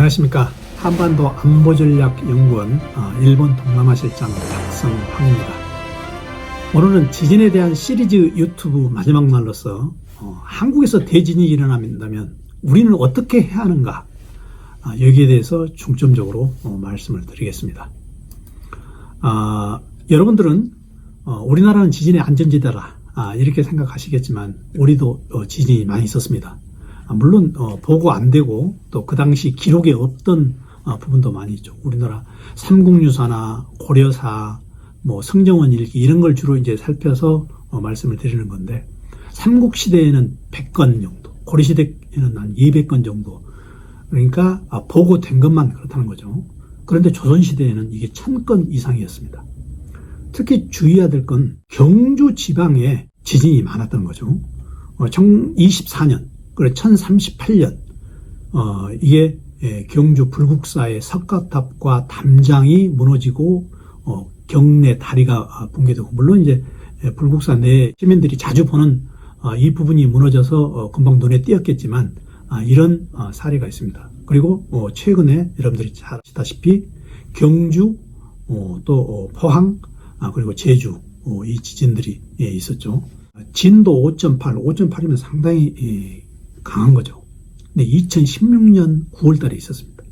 안녕하십니까. 한반도 안보전략연구원 어, 일본 동남아 실장 박성황입니다. 오늘은 지진에 대한 시리즈 유튜브 마지막 날로서 어, 한국에서 대진이 일어난다면 우리는 어떻게 해야 하는가 아, 여기에 대해서 중점적으로 어, 말씀을 드리겠습니다. 아, 여러분들은 어, 우리나라는 지진의 안전지대라 아, 이렇게 생각하시겠지만 우리도 어, 지진이 많이 있었습니다. 아, 물론 어, 보고 안 되고 또 그 당시 기록에 없던 어, 부분도 많이 있죠. 우리나라 삼국유사나 고려사, 뭐 성정원 일기 이런 걸 주로 이제 살펴서 어, 말씀을 드리는 건데 삼국 시대에는 100건 정도, 고려 시대에는 한 200건 정도. 그러니까 아, 보고 된 것만 그렇다는 거죠. 그런데 조선 시대에는 이게 1000건 이상이었습니다. 특히 주의해야 될 건 경주 지방에 지진이 많았던 거죠. 어, 1024년, 그래 1038년 어, 이게 예, 경주 불국사의 석가탑과 담장이 무너지고 어, 경내 다리가 아, 붕괴되고 물론 이제 예, 불국사 내 시민들이 자주 보는 어, 이 부분이 무너져서 어, 금방 눈에 띄었겠지만 아, 이런 어, 사례가 있습니다. 그리고 어, 최근에 여러분들이 잘 아시다시피 경주 어, 또 어, 포항 아, 그리고 제주 어, 이 지진들이 예, 있었죠. 진도 5.8, 5.8이면 상당히 예, 강한 거죠. 근데 2016년 9월 달에 있었습니다.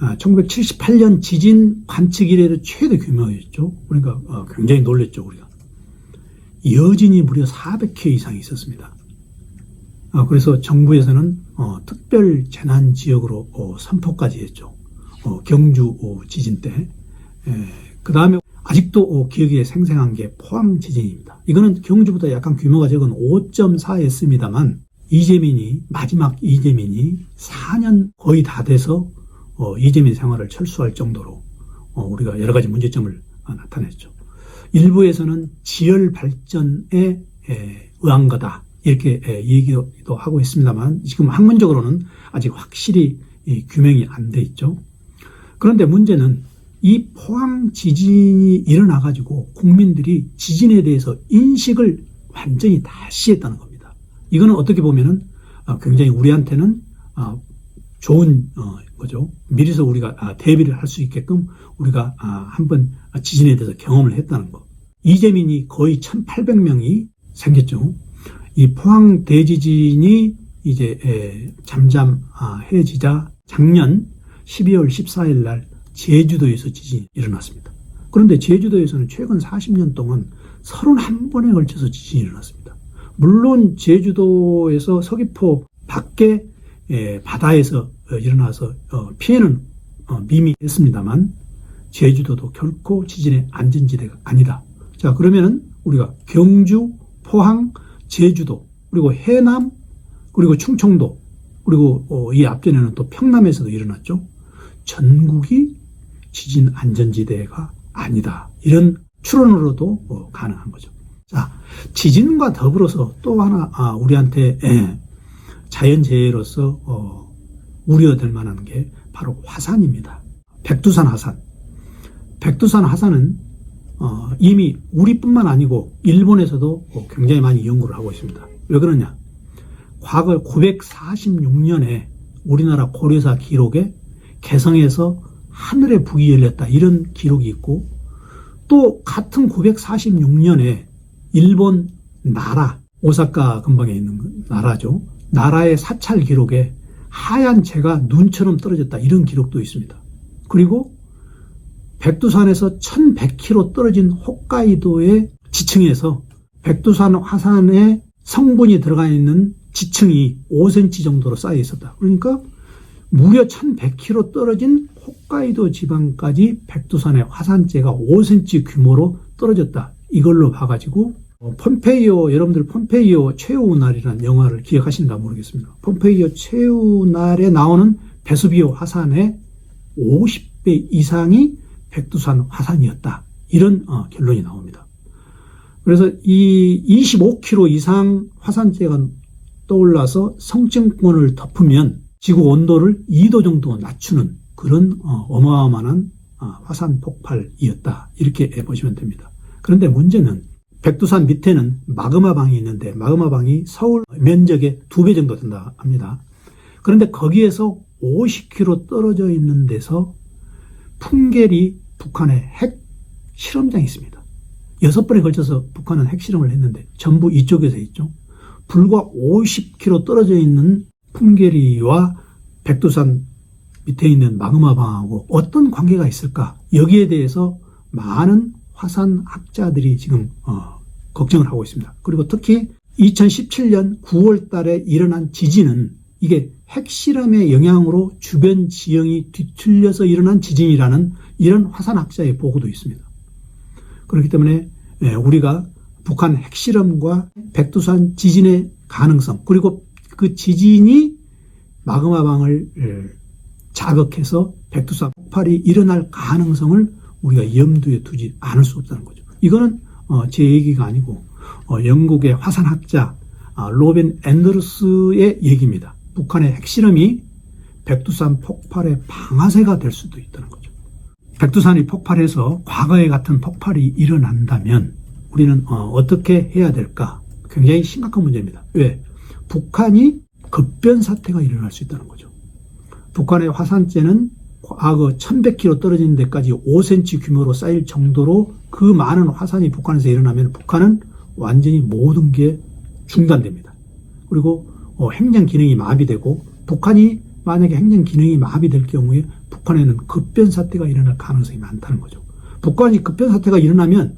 아, 1978년 지진 관측 이래로 최대 규모였죠. 그러니까 어, 굉장히 놀랬죠, 우리가. 여진이 무려 400회 이상이 있었습니다. 아, 그래서 정부에서는 어, 특별 재난 지역으로 어, 선포까지 했죠. 어, 경주 어, 지진 때. 그 다음에 아직도 어, 기억에 생생한 게 포항 지진입니다. 이거는 경주보다 약간 규모가 적은 5.4였습니다만 이재민이 마지막 이재민이 4년 거의 다 돼서 어, 이재민 생활을 철수할 정도로 어, 우리가 여러 가지 문제점을 어, 나타냈죠. 일부에서는 지열 발전에 에, 의한 거다 이렇게 에, 얘기도 하고 있습니다만 지금 학문적으로는 아직 확실히 이, 규명이 안 돼 있죠. 그런데 문제는 이 포항 지진이 일어나 가지고 국민들이 지진에 대해서 인식을 완전히 다시 했다는 겁니다. 이거는 어떻게 보면은 어, 굉장히 우리한테는 어, 좋은 어, 거죠. 미리서 우리가 아, 대비를 할 수 있게끔 우리가 아, 한번 지진에 대해서 경험을 했다는 거. 이재민이 거의 1,800명이 생겼죠. 이 포항 대지진이 이제 잠잠해지자 작년 12월 14일 날 제주도에서 지진이 일어났습니다. 그런데 제주도에서는 최근 40년 동안 31번에 걸쳐서 지진이 일어났습니다. 물론 제주도에서 서귀포 밖에 바다에서 어, 일어나서 어, 피해는 어, 미미했습니다만 제주도도 결코 지진의 안전지대가 아니다. 자 그러면은 우리가 경주, 포항, 제주도 그리고 해남 그리고 충청도 그리고 이 앞전에는 또 평남에서도 일어났죠. 전국이 지진 안전지대가 아니다. 이런 추론으로도 어, 가능한 거죠. 자, 지진과 더불어서 또 하나 아, 우리한테 예, 자연재해로서 어, 우려될 만한 게 바로 화산입니다. 백두산 화산. 백두산 화산은 어, 이미 우리뿐만 아니고 일본에서도 어, 굉장히 많이 연구를 하고 있습니다. 왜 그러냐? 과거 946년에 우리나라 고려사 기록에 개성에서 하늘에 북이 열렸다 이런 기록이 있고 또 같은 946년에 일본 나라 오사카 근방에 있는 나라죠. 나라의 사찰 기록에 하얀 재가 눈처럼 떨어졌다 이런 기록도 있습니다. 그리고 백두산에서 1100km 떨어진 홋카이도의 지층에서 백두산 화산에 성분이 들어가 있는 지층이 5cm 정도로 쌓여 있었다. 그러니까 무려 1100km 떨어진 홋카이도 지방까지 백두산의 화산재가 5cm 규모로 떨어졌다. 이걸로 봐가지고 어, 폼페이오 여러분들 폼페이오 최후 날이라는 영화를 기억하신가 모르겠습니다. 폼페이오 최후 날에 나오는 베수비오 화산의 50배 이상이 백두산 화산이었다. 이런 어, 결론이 나옵니다. 그래서 이 25km 이상 화산재가 떠올라서 성층권을 덮으면 지구 온도를 2도 정도 낮추는 그런 어, 마어마한 어, 화산 폭발이었다. 이렇게 보시면 됩니다. 그런데 문제는 백두산 밑에는 마그마 방이 있는데 마그마 방이 서울 면적의 두 배 정도 된다 합니다. 그런데 거기에서 50km 떨어져 있는 데서 풍계리 북한의 핵 실험장이 있습니다. 여섯 번에 걸쳐서 북한은 핵실험을 했는데 전부 이쪽에서 있죠. 불과 50km 떨어져 있는 풍계리와 백두산 밑에 있는 마그마방하고 어떤 관계가 있을까? 여기에 대해서 많은 화산학자들이 지금 어, 걱정을 하고 있습니다. 그리고 특히 2017년 9월 달에 일어난 지진은 이게 핵실험의 영향으로 주변 지형이 뒤틀려서 일어난 지진이라는 이런 화산학자의 보고도 있습니다. 그렇기 때문에 예, 우리가 북한 핵실험과 백두산 지진의 가능성 그리고 그 지진이 마그마방을 예, 자극해서 백두산 폭발이 일어날 가능성을 우리가 염두에 두지 않을 수 없다는 거죠. 이거는 어, 제 얘기가 아니고 어, 영국의 화산학자 아, 로벤 앤더루스의 얘기입니다. 북한의 핵실험이 백두산 폭발의 방아쇠가 될 수도 있다는 거죠. 백두산이 폭발해서 과거에 같은 폭발이 일어난다면 우리는 어, 떻게 해야 될까? 굉장히 심각한 문제입니다. 왜? 북한이 급변 사태가 일어날 수 있다는 거죠. 북한의 화산재는 과거 1100km 떨어진 데까지 5cm 규모로 쌓일 정도로 그 많은 화산이 북한에서 일어나면 북한은 완전히 모든 게 중단됩니다. 그리고 어, 행정 기능이 마비되고 북한이 만약에 행정 기능이 마비될 경우에 북한에는 급변 사태가 일어날 가능성이 많다는 거죠. 북한이 급변 사태가 일어나면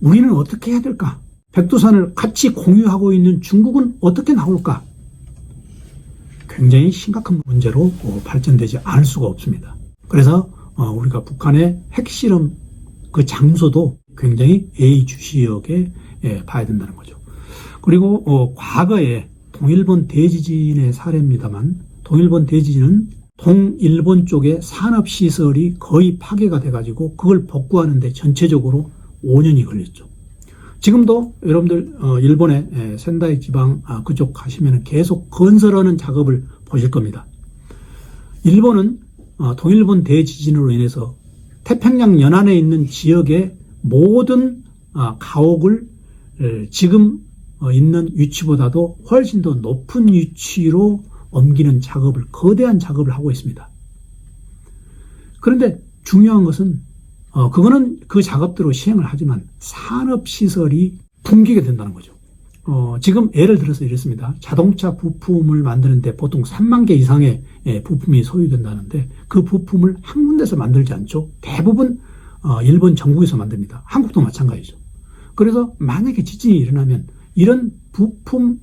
우리는 어떻게 해야 될까? 백두산을 같이 공유하고 있는 중국은 어떻게 나올까? 굉장히 심각한 문제로 어, 발전되지 않을 수가 없습니다. 그래서 어, 우리가 북한의 핵실험 그 장소도 굉장히 예의주시하게 예, 봐야 된다는 거죠. 그리고 어, 과거에 동일본 대지진의 사례입니다만 동일본 대지진은 동일본 쪽의 산업시설이 거의 파괴가 돼가지고 그걸 복구하는데 전체적으로 5년이 걸렸죠. 지금도 여러분들 어, 일본의 에, 센다이 지방 아, 그쪽 가시면 계속 건설하는 작업을 보실 겁니다. 일본은 어, 동일본 대지진으로 인해서 태평양 연안에 있는 지역의 모든 아, 가옥을 에, 지금 어, 있는 위치보다도 훨씬 더 높은 위치로 옮기는 작업을 거대한 작업을 하고 있습니다. 그런데 중요한 것은 어, 그거는 그 작업대로 시행을 하지만 산업시설이 붕괴가 된다는 거죠. 어, 지금 예를 들어서 이렇습니다. 자동차 부품을 만드는데 보통 3만 개 이상의 예, 부품이 소유된다는데 그 부품을 한 군데서 만들지 않죠. 대부분 어, 일본 전국에서 만듭니다. 한국도 마찬가지죠. 그래서 만약에 지진이 일어나면 이런 부품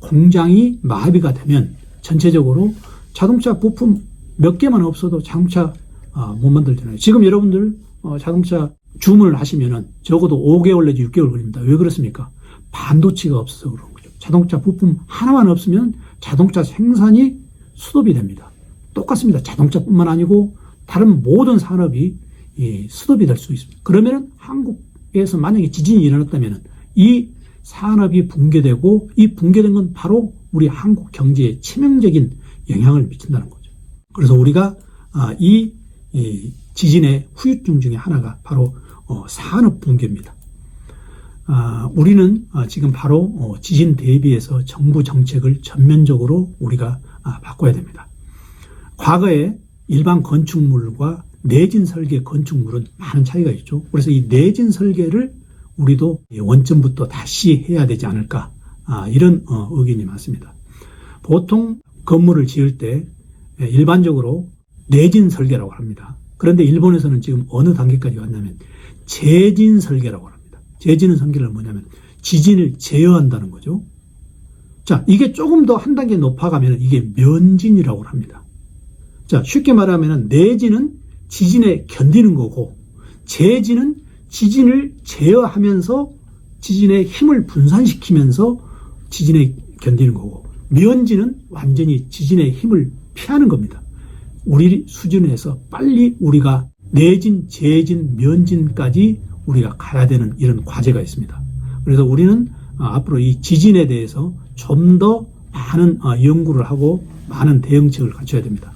공장이 마비가 되면 전체적으로 자동차 부품 몇 개만 없어도 자동차 어, 못 만들잖아요. 지금 여러분들 어, 자동차 주문을 하시면은 적어도 5개월 내지 6개월 걸립니다. 왜 그렇습니까? 반도체가 없어서 그런 거죠. 자동차 부품 하나만 없으면 자동차 생산이 수도비 됩니다. 똑같습니다. 자동차뿐만 아니고 다른 모든 산업이 수도비 될수 있습니다. 그러면은 한국에서 만약에 지진이 일어났다면 이 산업이 붕괴되고 이 붕괴된 건 바로 우리 한국 경제에 치명적인 영향을 미친다는 거죠. 그래서 우리가 아, 이 지진의 후유증 중에 하나가 바로 어, 산업 붕괴입니다. 아, 우리는 아, 지금 바로 어, 지진 대비해서 정부 정책을 전면적으로 우리가 아, 바꿔야 됩니다. 과거에 일반 건축물과 내진 설계 건축물은 많은 차이가 있죠. 그래서 이 내진 설계를 우리도 원점부터 다시 해야 되지 않을까 이런 어, 의견이 많습니다. 보통 건물을 지을 때 일반적으로 내진 설계라고 합니다. 그런데 일본에서는 지금 어느 단계까지 왔냐면 재진 설계라고 합니다. 재진은 설계는 뭐냐면 지진을 제어한다는 거죠. 자, 이게 조금 더 한 단계 높아가면 이게 면진이라고 합니다. 자, 쉽게 말하면 내진은 지진에 견디는 거고 재진은 지진을 제어하면서 지진의 힘을 분산시키면서 지진에 견디는 거고 면진은 완전히 지진의 힘을 피하는 겁니다. 우리 수준에서 빨리 우리가 내진, 재진, 면진까지 우리가 가야 되는 이런 과제가 있습니다. 그래서 우리는 어, 앞으로 이 지진에 대해서 좀 더 많은 어, 연구를 하고 많은 대응책을 갖춰야 됩니다.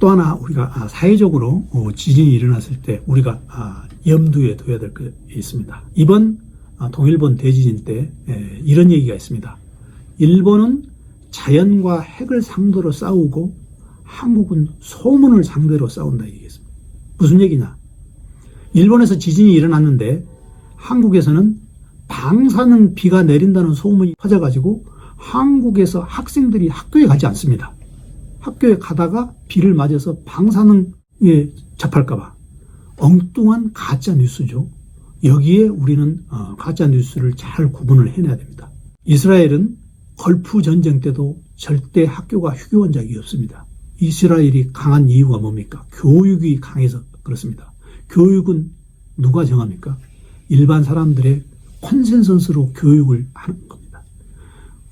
또 하나 우리가 아, 사회적으로 어, 지진이 일어났을 때 우리가 아, 염두에 둬야 될 게 있습니다. 이번 아, 동일본 대지진 때 이런 얘기가 있습니다. 일본은 자연과 핵을 상도로 싸우고 한국은 소문을 상대로 싸운다 얘기했습니다. 무슨 얘기냐? 일본에서 지진이 일어났는데 한국에서는 방사능 비가 내린다는 소문이 퍼져가지고 한국에서 학생들이 학교에 가지 않습니다. 학교에 가다가 비를 맞아서 방사능에 접할까봐 엉뚱한 가짜 뉴스죠. 여기에 우리는 어, 가짜 뉴스를 잘 구분을 해내야 됩니다. 이스라엘은 걸프 전쟁 때도 절대 학교가 휴교한 적이 없습니다. 이스라엘이 강한 이유가 뭡니까? 교육이 강해서 그렇습니다. 교육은 누가 정합니까? 일반 사람들의 컨센서스로 교육을 하는 겁니다.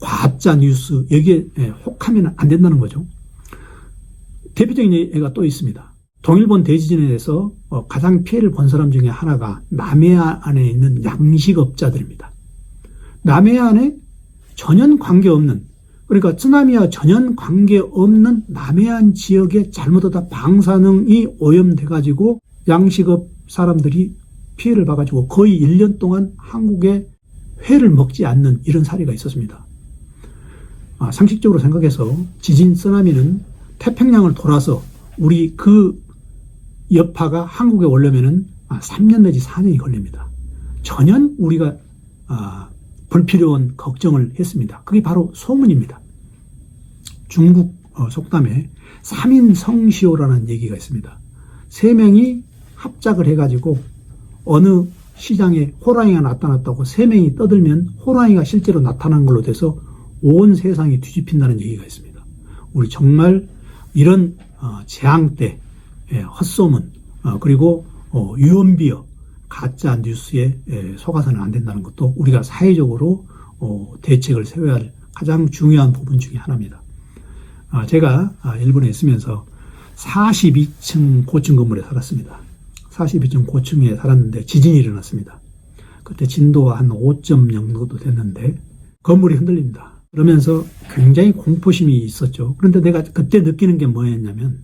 가짜 뉴스 여기에 예, 혹하면 안 된다는 거죠. 대표적인 예가 또 있습니다. 동일본 대지진에 대해서 어, 가장 피해를 본 사람 중에 하나가 남해안에 있는 양식업자들입니다. 남해안에 전혀 관계없는 그러니까 쓰나미와 전혀 관계없는 남해안 지역에 잘못하다 방사능이 오염돼 가지고 양식업 사람들이 피해를 봐가지고 거의 1년 동안 한국에 회를 먹지 않는 이런 사례가 있었습니다. 아, 상식적으로 생각해서 지진 쓰나미는 태평양을 돌아서 우리 그 여파가 한국에 오려면은 아, 3년 내지 4년이 걸립니다. 전혀 우리가 아, 불필요한 걱정을 했습니다. 그게 바로 소문입니다. 중국 어, 속담에 3인 성시오라는 얘기가 있습니다. 세 명이 합작을 해가지고 어느 시장에 호랑이가 나타났다고 세 명이 떠들면 호랑이가 실제로 나타난 걸로 돼서 온 세상이 뒤집힌다는 얘기가 있습니다. 우리 정말 이런 어, 재앙 때 예, 헛소문 어, 그리고 어, 유언비어 가짜 뉴스에 예, 속아서는 안 된다는 것도 우리가 사회적으로 대책을 세워야 할 가장 중요한 부분 중에 하나입니다. 아, 제가 아, 일본에 있으면서 42층 고층 건물에 살았습니다. 42층 고층에 살았는데 지진이 일어났습니다. 그때 진도가 한 5.0 정도 됐는데 건물이 흔들립니다. 그러면서 굉장히 공포심이 있었죠. 그런데 내가 그때 느끼는 게 뭐였냐면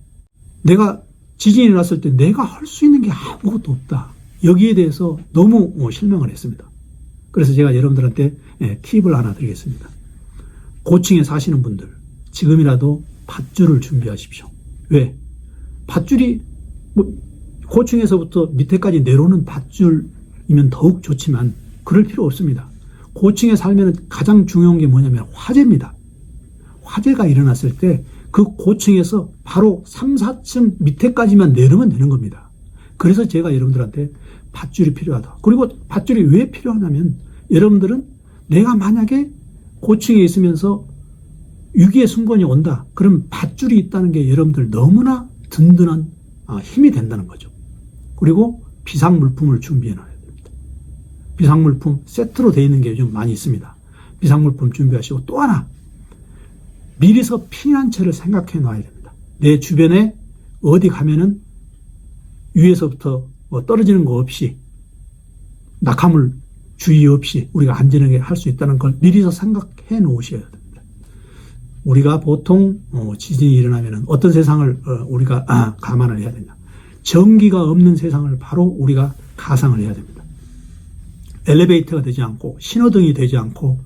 내가 지진이 났을 때 내가 할 수 있는 게 아무것도 없다. 여기에 대해서 너무 뭐 실망을 했습니다. 그래서 제가 여러분들한테 예, 팁을 하나 드리겠습니다. 고층에 사시는 분들 지금이라도 밧줄을 준비하십시오. 왜? 밧줄이 뭐 고층에서부터 밑에까지 내려오는 밧줄이면 더욱 좋지만 그럴 필요 없습니다. 고층에 살면 가장 중요한 게 뭐냐면 화재입니다. 화재가 일어났을 때 그 고층에서 바로 3, 4층 밑에까지만 내려면 되는 겁니다. 그래서 제가 여러분들한테 밧줄이 필요하다. 그리고 밧줄이 왜 필요하냐면 여러분들은 내가 만약에 고층에 있으면서 위기의 순간이 온다. 그럼 밧줄이 있다는 게 여러분들 너무나 든든한 아, 힘이 된다는 거죠. 그리고 비상물품을 준비해 놔야 됩니다. 비상물품 세트로 되어 있는 게 요즘 많이 있습니다. 비상물품 준비하시고 또 하나 미리서 피난처를 생각해 놔야 됩니다. 내 주변에 어디 가면은 위에서부터 뭐 떨어지는 거 없이 낙하물 주의 없이 우리가 안전하게 할 수 있다는 걸 미리서 생각해 놓으셔야 됩니다. 우리가 보통 어, 지진이 일어나면 어떤 세상을 어, 우리가 아, 감안을 해야 되냐. 전기가 없는 세상을 바로 우리가 가상을 해야 됩니다. 엘리베이터가 되지 않고 신호등이 되지 않고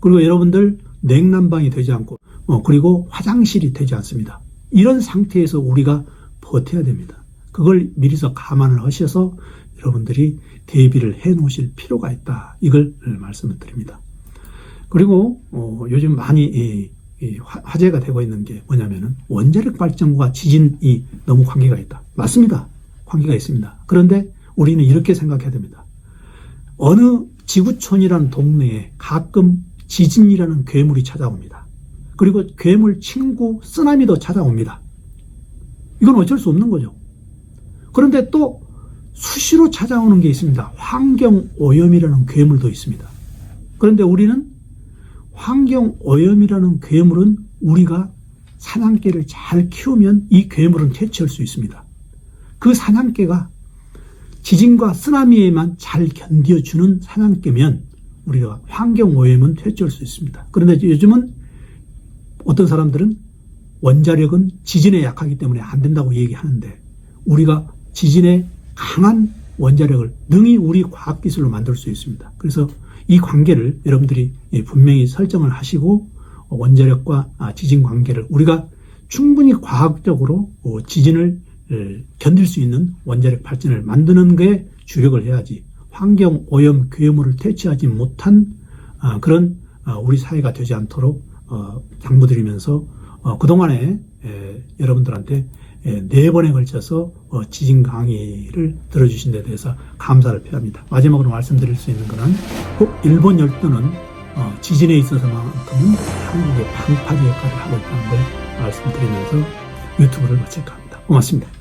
그리고 여러분들 냉난방이 되지 않고 어, 그리고 화장실이 되지 않습니다. 이런 상태에서 우리가 버텨야 됩니다. 그걸 미리서 감안을 하셔서 여러분들이 대비를 해 놓으실 필요가 있다. 이걸 말씀을 드립니다. 그리고 어, 요즘 많이 화제가 되고 있는 게 뭐냐면은 원자력 발전과 지진이 너무 관계가 있다. 맞습니다. 관계가 있습니다. 그런데 우리는 이렇게 생각해야 됩니다. 어느 지구촌이라는 동네에 가끔 지진이라는 괴물이 찾아옵니다. 그리고 괴물 친구 쓰나미도 찾아옵니다. 이건 어쩔 수 없는 거죠. 그런데 또 수시로 찾아오는 게 있습니다. 환경 오염이라는 괴물도 있습니다. 그런데 우리는 환경 오염이라는 괴물은 우리가 사냥개를 잘 키우면 이 괴물은 퇴치할 수 있습니다. 그 사냥개가 지진과 쓰나미에만 잘 견뎌주는 사냥개면 우리가 환경 오염은 퇴치할 수 있습니다. 그런데 요즘은 어떤 사람들은 원자력은 지진에 약하기 때문에 안 된다고 얘기하는데 우리가 지진에 강한 원자력을 능히 우리 과학기술로 만들 수 있습니다. 그래서 이 관계를 여러분들이 분명히 설정을 하시고 원자력과 지진 관계를 우리가 충분히 과학적으로 어, 지진을 에, 견딜 수 있는 원자력 발전을 만드는 게 주력을 해야지 환경 오염 괴물을 퇴치하지 못한 아, 그런 어, 우리 사회가 되지 않도록 어, 당부드리면서 어, 그동안에 에, 여러분들한테 에, 네 번에 걸쳐서 어, 지진 강의를 들어주신 데 대해서 감사를 표합니다. 마지막으로 말씀드릴 수 있는 것은 꼭 일본 열도는 어, 지진에 있어서만큼은 한국의 방파제 역할을 하고 있다는 걸 말씀드리면서 유튜브를 마칠까 합니다. 고맙습니다.